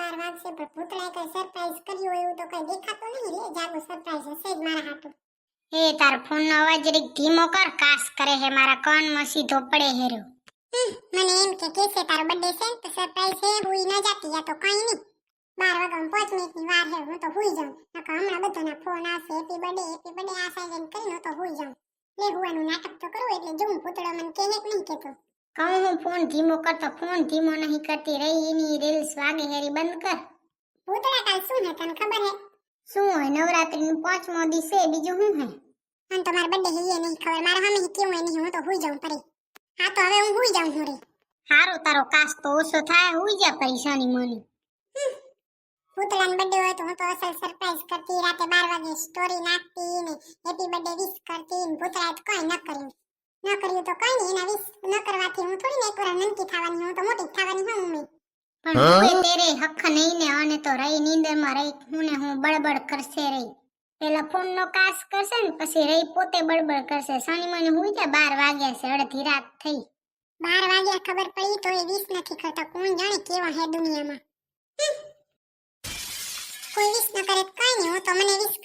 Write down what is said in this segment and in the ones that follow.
બાર વાગશે પણ ભૂતળાએ કઈ સરપ્રાઈઝ કર્યું હોય એવું તો કઈ દેખાતું નહીં લે જાગો સરપ્રાઈઝ હશે જ મારા હાટુ એ તાર ફોન નો અવાજ જરીક ધીમો કર કાસ કરે હે મારા કાનમાં સીધો પડે હેરો મને એમ કે કેસે તારો બર્થડે છે તો સરપ્રાઈઝ છે હુઈ ન જાતી યા તો કઈ નહીં. બાર વાગ્યા પાંચ મિનિટની વાર છે હું તો હુઈ જાઉં. નકર હમણાં બધાના ફોન આવશે હેપી બર્થડે હેપી બર્થડે આ સાજન કરીને હું તો હુઈ જાઉં. લે હુવાનું નાટક તો કરું એટલે જોઉં પૂતળો મને કે નહીં કેતો કહું હું ફોન ધીમો કરતો ફોન ધીમો નહીં કરતી રહી એની રીલ્સ વાગે હેરી બંધ કર ભૂતળા કાલ શું હે તને ખબર હે શું હોય નવરાત્રીનો પાંચમો દિવસે બીજું શું હે મને તો મારા બર્થડે હે નહીં ખબર મારા હમે કેવું હે નહીં હું તો હુઈ જાઉં પરી હા તો હવે હું હુઈ જાઉં હું રે હારો તારો કાસ તો ઓછો થાય હુઈ જા પરેશાની મની ભૂતળાનો બર્થડે હોય તો હું તો અસલ સરપ્રાઈઝ કરતી રાતે બાર વાગે સ્ટોરી નાખતી ને હેપી બર્થડે વિશ કરતી ને ભૂતળાએ તો કંઈ ન કર્યું ન કર્યું તો કઈ નહીં એના વિશ ન કરવાથી હું થોડી ને એકવાર નંકી થવાની હું તો મોટી થવાની હું. મેં પણ હવે તેરે હક નહીં ને અને તો રહી નીંદરમાં રહી હું ને હું બળબડ કરશે રહી. પેલા ફોન નો કાસ કરશે ને પછી રહી પોતે બળબડ કરશે. શનિ મને હું કે બાર વાગ્યા છે અડધી રાત થઈ. બાર વાગ્યા ખબર પડી તો એ વિશ નથી કરતા કોણ જાણે કેવા હે દુનિયામાં. કોઈ વિશ ન કરે કઈ નહીં હું તો મને વિશ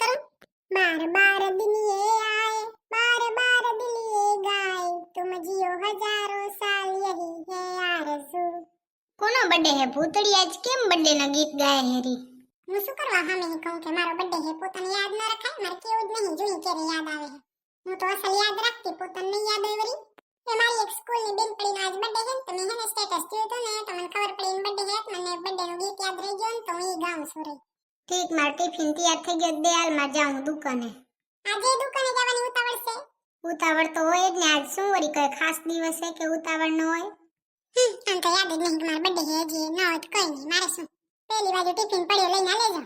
બર્થડે હે ભૂતળી આજ કેમ બર્થડે ના ગીત ગાય હેરી હું શું કરવા હામે હી કહું કે મારો બર્થડે હે પોતાને યાદ ન રખાય મારે કેવું જ નહીં જોઈ ક્યારે યાદ આવે હે હું તો અસલ યાદ રાખતી પોતાને નહીં યાદ હોય વળી એ મારી એક સ્કૂલની બેનપણીનો આજ બર્થડે છે ને તો મેં હેને સ્ટેટસ જોયું હતું ને તો મને ખબર પડી એનો બર્થડે છે મને બર્થડે નું ગીત યાદ રહી ગયું ને તો હું ઈ ગાઉં છું રે ઠીક માર ટિફિન તૈયાર થઈ ગયો દયાલમાં જાઉં દુકાને આજે દુકાને જવાની ઉતાવળ છે? ઉતાવળ તો હોય જ ને આજ શું વળી કઈ ખાસ દિવસ છે કે ઉતાવળ ન હોય? હમ આમ તો યાદ જ નહીં કે મારો બર્થડે હે હજી ન હોય તો કંઈ નહીં મારે શું પેલી બાજુ ટિફિન પડ્યો લઈને હાલે જાઉં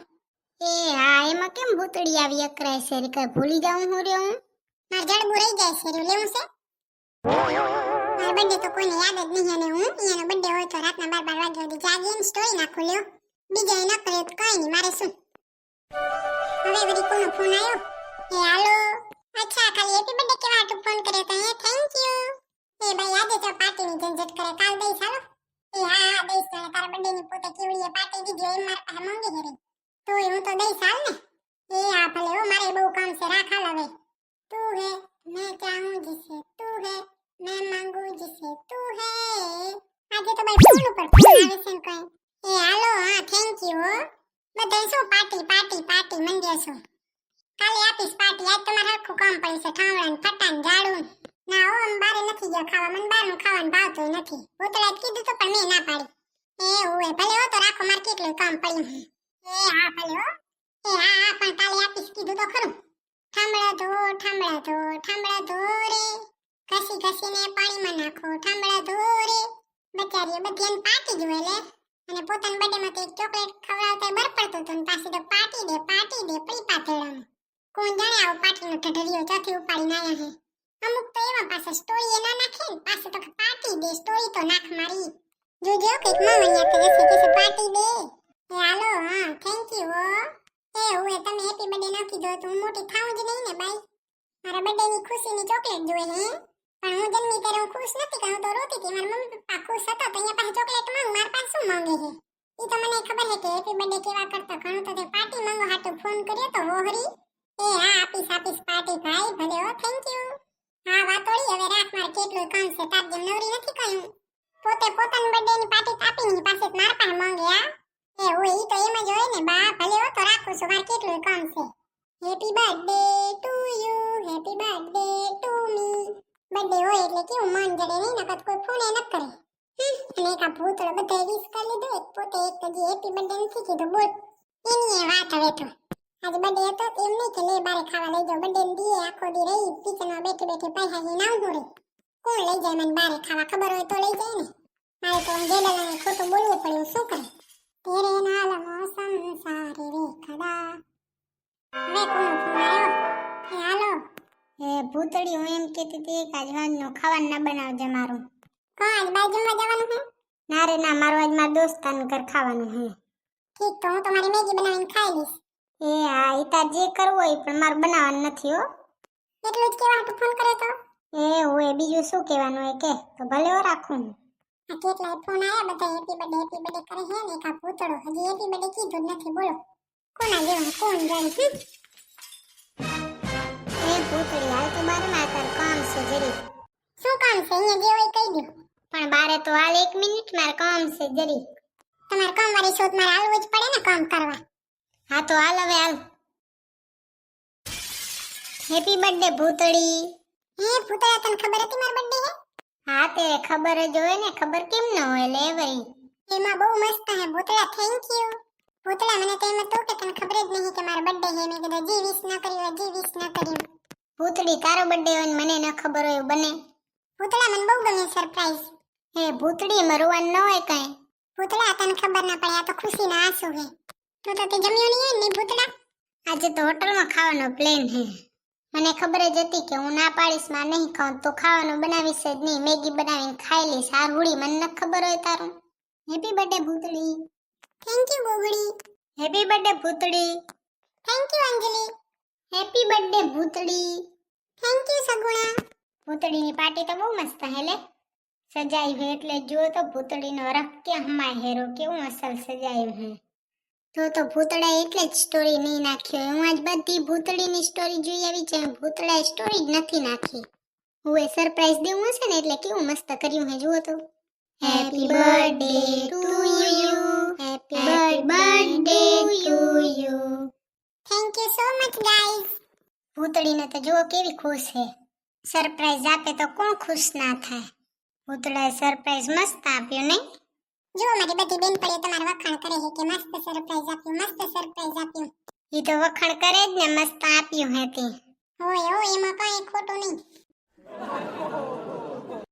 એ હા એમાં કેમ ભૂતળી આવી અકરાય છે રી કઈ ભૂલી જાઉં હું રહ્યો હું મારે જડબું રહી જાય છે રહ્યું લેવું છે મારો બર્થડે તો કોઈને યાદ જ નહીં અને હું એનો બર્થડે હોય તો રાતના બાર બાર વાગ્યા સુધી જાગીને સ્ટોરી નાખું લ્યો બીજા ન કરે તો કઈ નહીં મારે શું હવે વળી કોનો ફોન આવ્યો એ હાલો. અચ્છા ખાલી હેપી બર્થડે કેવા હાટુ ફોન કર્યો તો એ માર આ માંગે હે તો હું તો દઈ ચાલ ને. એ આ ભલે મારે બહુ કામ છે, રાખા લવે તું હે, મેં ચાહું જીસે તું હે, મેં માંગુ જીસે તું હે. આજે તો ભાઈ ફોન ઉપર આવે છે કઈ. એ હાલો, હા થેન્ક યુ હો. બધા શું પાર્ટી પાર્ટી પાર્ટી મંડ્યા છો? કાલે આપીશ પાર્ટી. આજ તમારે આખું કામ પડ્યું છે ને ફટાણ ઝાડું ના. હો, અમે બારે નથી ગયા ખાવા. મને બહારનું ખાવાનું ભાવતું નથી. હું કીધું તો પણ મેં ના પાડી. એ હોય, ભલે હો તો રાખો કેટલું કામ પડ્યું. એ હા, ભલે હો. એ હા પણ કાલે આપીશ કીધું તો ખરું. ઠામડા ધો ઠામડા ધો ઠામડા ધો ઘસી ઘસીને પાણીમાં નાખો ઠામડા ધો બચારીએ બધી પાટી જ હોય લે અને પોતાના બર્થડે માં તો ચોકલેટ ખવડાવતા બર ને પાછી તો પાટી દે પાટી દે પડી પાથેડામાં કોણ જાણે આવો પાટીનો ઢઢરિયો ચોથી ઉપાડીને અમુક તો એવા પાછા સ્ટોરી એ નાખે ને, પાછું તો પાટી દે સ્ટોરી તો નાખ મારી. જોજો કંઈક મામણિયા કરે છે. કે પાટી દે એ હાલો, હા થેન્ક યુ હો. એ હવે તમે હેપી બર્થડે નાખી કીધો તો હું મોટી થાઉં જ નહીં ને બાઈ મારા બર્થડે ની ખુશીની ચોકલેટ જોઈએ હે. પણ હું જન્મી ત્યારે હું ખુશ નથી, કારણ તો રોતી હતી. મારા મમ્મી પપ્પા ખુશ હતા, તો અહીંયા પાસે ચોકલેટ માંગ, મારા પાસે શું માંગે છે? એ તો મને ખબર છે કે હેપી બર્થડે કેવા કરતા. ઘણું તો તે પાર્ટી માંગો હાટુ ફોન કર્યો તો હોહરી એ, હા, આપીશ આપીશ પાર્ટી ભાઈ, ભલે, હો થેન્ક યુ હા વાતોડી હવે રાખ, મારે કેટલું કામ છે, તાર જેમ નવરી નથી કહ્યું પોતે પોતાની બર્થડે ની પાર્ટી કાપી ની પાસે મારા પાસે માંગે, હા? એ ઈ તો એમ જ હોય ને, બા, ભલે હો, તો રાખું છું મારે કેટલું કામ છે. Happy birthday to you happy birthday to me birthday હોય એટલે કેવું, મન જડે નહીં, નકર કોઈ ફોન ન કરે. અને એક આ ભૂતળો બધા વિશ કરી લીધો, એક પોતે એક તો જે હેપી બર્થડે નથી કીધું, બોલ. એની એ વાત હવે તો. આજે બર્થડે હતો, એમ નહીં કે લે, બારે ખાવા લઈ જાઓ બર્થડે દીએ, આખો દી રહી કિચનમાં બેઠી બેઠી પૈસા હી ના હું રે કોણ લઈ જાય મને બારે ખાવા ખબર હોય તો લઈ જાય ને. મારે તો જેડાલાને ખોટું બોલવું પડ્યું શું કરે? તેરે નાલ મોસમ સારી રે ખડા હવે કોનો ફોન આવ્યો? એ હાલો. એ ભૂતળી હું એમ કહેતી હતી કે આજ વાંજનું ખાવાનું ના બનાવજે મારું. કોણ આજ બાજુમાં જવાનું છે? ના રે ના મારું આજ મારા દોસ્તાનું ઘર ખાવાનું હે ઠીક તો હું તમારી મેગી બનાવીને ખાઈ લઈશ. એ હા એ તાર જે કરવું હોય પણ મારે બનાવવાનું નથી હો. એટલું જ કેવા ફોન કર્યો તો. એ હોય બીજું શું કહેવાનું હોય કે? તો ભલે હો રાખું. આ કેટલાય ફોન આવ્યા બધા હેપી બર્થડે હેપી બર્થડે કરે છે ને? એક આ ભૂતળો હજી હેપી બર્થડે કીધું જ નથી. બોલો. કોના જેવા? કોણ જાણે હમ? એ ભૂતળી હાલ તો બારમાં કામ છે જરી. શું કામ છે? અહીંયા જે હોય કહી દઉં પણ બારે તો હાલ એક મિનિટ માર કામ છે જરી. તમારે કામવાળી શોધ મારે આવવું જ પડે ને કામ કરવા? હા તો હાલ હવે હાલ. હેપી બર્થડે ભૂતળી હે ભૂતળા તને ખબર હતી મારો બર્થડે હે? હા તે ખબર જ હોય ને ખબર કેમ ન હોય લે ભાઈ એમાં બહુ મસ્ત હે ભૂતળા થેન્ક યુ ભૂતળા મને તો એમ હતું કે તને ખબર જ નહીં કે મારો બર્થડે હે મેં કીધું જી વિશ ન કર્યું જી વિશ ન કર્યું. ભૂતળી તારો બર્થડે હોય ને મને ન ખબર હોય બને. ભૂતળા મને બહુ ગમે સરપ્રાઈઝ હે ભૂતળી મરવાનું ન હોય કઈ. ભૂતળા તને ખબર ના પડે આ તો ખુશીના આંસુ હે. તો તો તે જમ્યો નહીં હોય ને ભૂતળા? આજે તો હોટલમાં ખાવાનો પ્લેન હે. મને ખબર જ હતી કે હું ના પાડીશમાં નહીં ખાઉં તો ખાવાનું બનાવીશ જ નહીં. મેગી બનાવીને ખાઈ લઈશ. આ રૂડી મને ન ખબર હોય તારું. Happy birthday Bhutli. Thank you Gogdi happy birthday Bhutli. Thank you Anjali. Happy birthday Bhutli. Thank you Saguna. ભૂતળીની party તો બહુ મસ્ત હે લે. સજાઈ હે એટલે જુઓ તો ભૂતળીનો રખ કે હમાય હેરો કેવું અસલ સજાયું હે. તો તો ભૂતળા એટલે જ સ્ટોરી નહીં નાખ્યો. હું આજ બધી ભૂતળીની સ્ટોરી જોઈ આવી છે ભૂતળા સ્ટોરી જ નથી નાખી. હું એ સરપ્રાઈઝ દેવું હશે ને એટલે કેવું મસ્ત કર્યું હે જુઓ તો. Happy birthday to you happy birthday to you thank you so much guys ભૂતળીને તો જુઓ કેવી ખુશ છે. સરપ્રાઈઝ આપે તો કોણ ખુશ ના થાય? ભૂતળાએ સરપ્રાઈઝ મસ્ત આપ્યો નહીં? જો મારી બધી પડે તમારા વખાણ કરે છે કે મસ્ત સરપ્રાઈઝ આપ્યું મસ્ત સરપ્રાઈઝ આપ્યું. ઈ તો વખાણ કરે જ ને મસ્ત આપ્યું હે તે હોય હો એમાં કાંઈ ખોટું નહીં.